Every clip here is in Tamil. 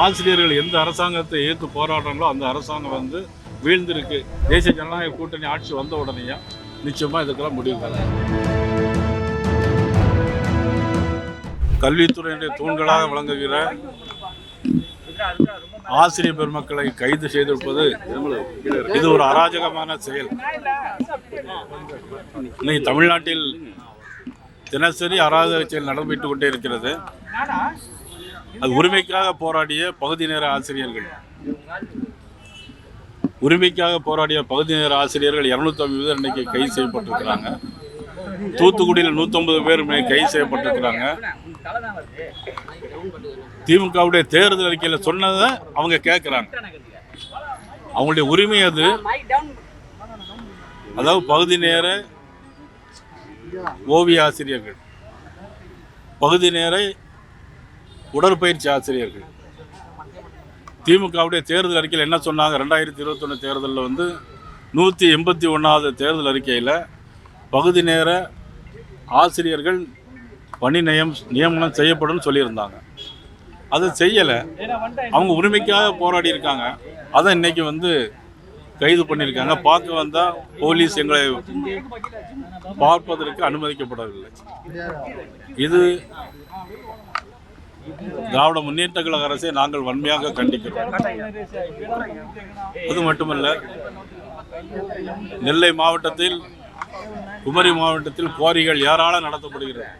ஆசிரியர்கள் எந்த அரசாங்கத்தை ஏற்று போராடுறாங்களோ அந்த அரசாங்கம் வந்து வீழ்ந்திருக்கு. தேசிய ஜனநாயக கூட்டணி ஆட்சி வந்த உடனேயா நிச்சயமாக இதுக்கெல்லாம் முடிவு தரலாம் கல்வித்துறையினுடைய தூண்களாக விளங்குகிற ஆசிரியர் பெருமக்களை கைது செய்திருப்பது இது ஒரு அராஜகமான செயல். இன்னைக்கு தமிழ்நாட்டில் தினசரி அராஜக செயல் நடைபெற்று கொண்டே இருக்கிறது. அது உரிமைக்காக போராடிய பகுதி நேர ஆசிரியர்கள். உரிமைக்காக போராடிய பகுதி நேர ஆசிரியர்கள் இரநூத்தி ஐம்பது பேர் இன்னைக்கு கைது செய்யப்பட்டிருக்கிறாங்க. தூத்துக்குடியில் நூற்றம்பது பேர் கைது செய்யப்பட்டிருக்கிறாங்க. திமுகவுடைய தேர்தல் அறிக்கையில் சொன்னதை அவங்க கேட்குறாங்க அவங்களுடைய உரிமை அது. அதாவது பகுதி நேர ஓவிய ஆசிரியர்கள். பகுதி நேர உடற்பயிற்சி ஆசிரியர்கள். திமுகவுடைய தேர்தல் அறிக்கையில் என்ன சொன்னாங்க? ரெண்டாயிரத்தி இருபத்தொன்று தேர்தலில் வந்து நூற்றி எண்பத்தி ஒன்றாவது தேர்தல் அறிக்கையில் பகுதி நேர ஆசிரியர்கள் பணி நியம் நியமனம் செய்யப்படும் சொல்லியிருந்தாங்க. அதை செய்யலை. அவங்க உரிமைக்காக போராடி இருக்காங்க. அதை இன்னைக்கு வந்து கைது பண்ணியிருக்காங்க. பார்க்க வந்தால் போலீஸ் எங்களை பார்ப்பதற்கு அனுமதிக்கப்படவில்லை. இது திராவிட முன்னேற்ற கழக அரசை நாங்கள் வன்மையாக கண்டிக்கிறோம். அது மட்டுமல்ல நெல்லை மாவட்டத்தில் குமரி மாவட்டத்தில் கோரிகள் ஏராளம் நடத்தப்படுகிறது.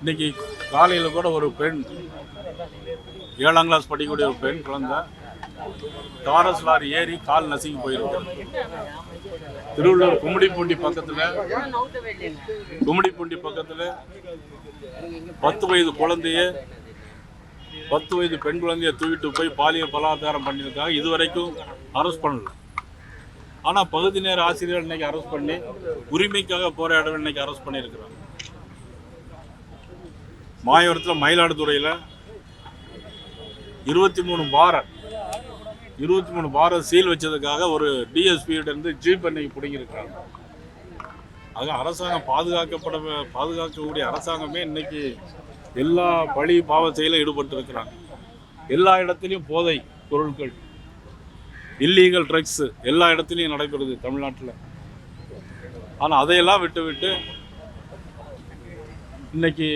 இன்னைக்கு காலையில் கூட ஒரு பெண் ஏழாம் கிளாஸ் படிக்கக்கூடிய ஒரு பெண் குழந்தை டாரஸ் லாரி ஏறி கால் நசுங்கி போயிருக்கு திருவள்ளூர் கும்மிடிப்பூண்டி பக்கத்தில் கும்மிடிப்பூண்டி பக்கத்தில் பத்து வயது குழந்தைய பத்து வயது பெண் குழந்தைய தூக்கிட்டு போய் பாலியல் பலாத்காரம் பண்ணியிருக்காங்க. இதுவரைக்கும் அரெஸ்ட் பண்ணல. ஆனால் பகுதி நேர ஆசிரியர்கள் இன்னைக்கு அரெஸ்ட் பண்ணி உரிமைக்காக போராட இன்னைக்கு அரெஸ்ட் பண்ணியிருக்கிறாங்க. மாயவரத்தில் மயிலாடுதுறையில் இருபத்தி மூணு பார இருபத்தி மூணு வாரம் சீல் வச்சதுக்காக ஒரு டிஎஸ்பியிட்ட ஜீப் அன்னைக்கு பிடிங்கிருக்காங்க ஆக அரசாங்கம் பாதுகாக்கப்பட பாதுகாக்கக்கூடிய அரசாங்கமே இன்னைக்கு எல்லா பழி பாவ செயலும் ஈடுபட்டு இருக்கிறாங்க எல்லா இடத்துலையும் போதை பொருட்கள் இல்லீகல் ட்ரக்ஸு எல்லா இடத்துலையும் நடைபெறுது தமிழ்நாட்டில். ஆனால் அதையெல்லாம் விட்டு விட்டு இன்னைக்கு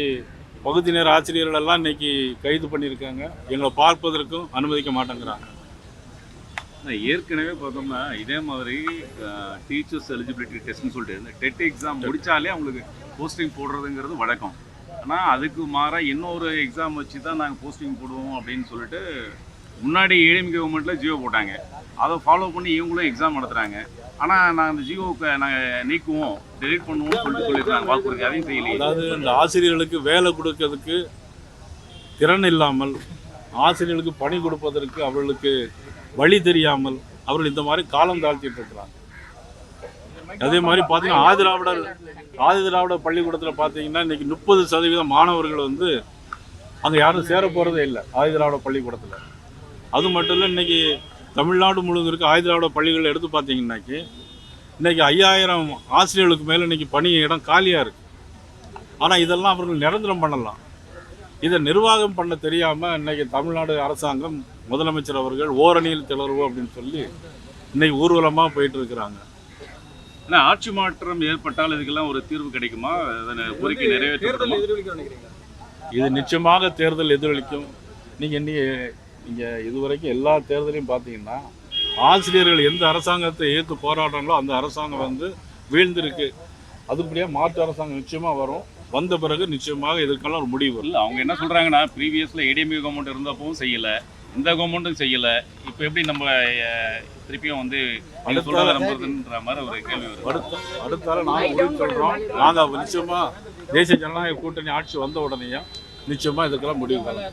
பகுதி நேர ஆசிரியர்களெல்லாம் இன்னைக்கு கைது பண்ணியிருக்காங்க. எங்களை பார்ப்பதற்கும் அனுமதிக்க மாட்டேங்கிறாங்க. ஏற்கனவே பார்த்தோம்னா இதே மாதிரி டீச்சர்ஸ் எலிஜிபிலிட்டி டெஸ்ட்னு சொல்லிட்டு இந்த டெட் எக்ஸாம் முடிச்சாலே அவங்களுக்கு போஸ்டிங் போடுறதுங்கிறது வழக்கம். ஆனால் அதுக்கு மாறாக இன்னொரு எக்ஸாம் வச்சு தான் நாங்கள் போஸ்டிங் போடுவோம் அப்படின்னு சொல்லிட்டு முன்னாடி ஏடிஎம் கவர்மெண்ட்டில் ஜியோ போட்டாங்க. அதை ஃபாலோ பண்ணி இவங்களும் எக்ஸாம் நடத்துகிறாங்க ஆனால் நாங்கள் அந்த ஜியோவுக்கு நாங்கள் நீக்குவோம் டெலிட் பண்ணுவோம்னு சொல்லிட்டு சொல்லியிருக்காங்க. வாக்குறுதி அதையும் செய்யலையே. அதாவது இந்த ஆசிரியர்களுக்கு வேலை கொடுக்கறதுக்கு திறன் இல்லாமல் ஆசிரியர்களுக்கு பணி கொடுப்பதற்கு அவர்களுக்கு வழி தெரியாமல் அவர்கள் இந்த மாதிரி காலம் தாழ்த்திட்டு இருக்கிறாங்க. அதே மாதிரி பார்த்தீங்கன்னா ஆதிராவிடர் ஆதிதிராவிடர் பள்ளிக்கூடத்தில் பார்த்தீங்கன்னா இன்னைக்கு முப்பது சதவீதம் மாணவர்கள் வந்து அங்கே யாரும் சேர போகிறதே இல்லை ஆதிதிராவிட பள்ளிக்கூடத்தில். அது மட்டும் இல்லை இன்னைக்கு தமிழ்நாடு முழுவதும் இருக்க ஆதிதிராவிட பள்ளிகள் எடுத்து பார்த்தீங்கன்னாக்கி இன்னைக்கு ஐயாயிரம் ஆசிரியர்களுக்கு மேலே இன்னைக்கு பணி இடம் காலியாக இருக்கு. ஆனால் இதெல்லாம் அவர்கள் நிரந்தரம் பண்ணலாம். இதை நிர்வாகம் பண்ண தெரியாமல் இன்னைக்கு தமிழ்நாடு அரசாங்கம் முதலமைச்சர் அவர்கள் ஓரணியில் திளறுவோம் அப்படின்னு சொல்லி இன்னைக்கு ஊர்வலமாக போயிட்டு இருக்கிறாங்க. ஆனால் ஆட்சி மாற்றம் ஏற்பட்டால் இதுக்கெல்லாம் ஒரு தீர்வு கிடைக்குமா? அதனை கோரிக்கை நிறைவேற்றப்படுமா? இது நிச்சயமாக தேர்தல் எதிரொலிக்கும். நீங்கள் இன்னைக்கு நீங்கள் இதுவரைக்கும் எல்லா தேர்தலையும் பார்த்தீங்கன்னா ஆசிரியர்கள் எந்த அரசாங்கத்தை எதிர்த்து போராடுறாங்களோ அந்த அரசாங்கம் வந்து வீழ்ந்திருக்கு. அதுபடியாக மாற்று அரசாங்கம் நிச்சயமாக வரும். வந்த பிறகு நிச்சயமாக இதற்கெல்லாம் ஒரு முடிவு. வரும் இல்லை அவங்க என்ன சொல்கிறாங்கன்னா ப்ரீவியஸில் ஏடிஎம்யூ கவர்மெண்ட் இருந்தப்பவும் செய்யலை. இந்த கவர்மெண்ட்டும் செய்யலை. இப்போ எப்படி நம்ம திருப்பியும் வந்து சொல்றதை நம்புறதுன்ற மாதிரி ஒரு கேள்வி வருது. அடுத்த அடுத்தால நாங்கள் உறுதி சொல்கிறோம் நாங்கள் நிச்சயமாக தேசிய ஜனநாயக கூட்டணி ஆட்சி வந்த உடனேயும் நிச்சயமாக இதுக்கெல்லாம் முடிவு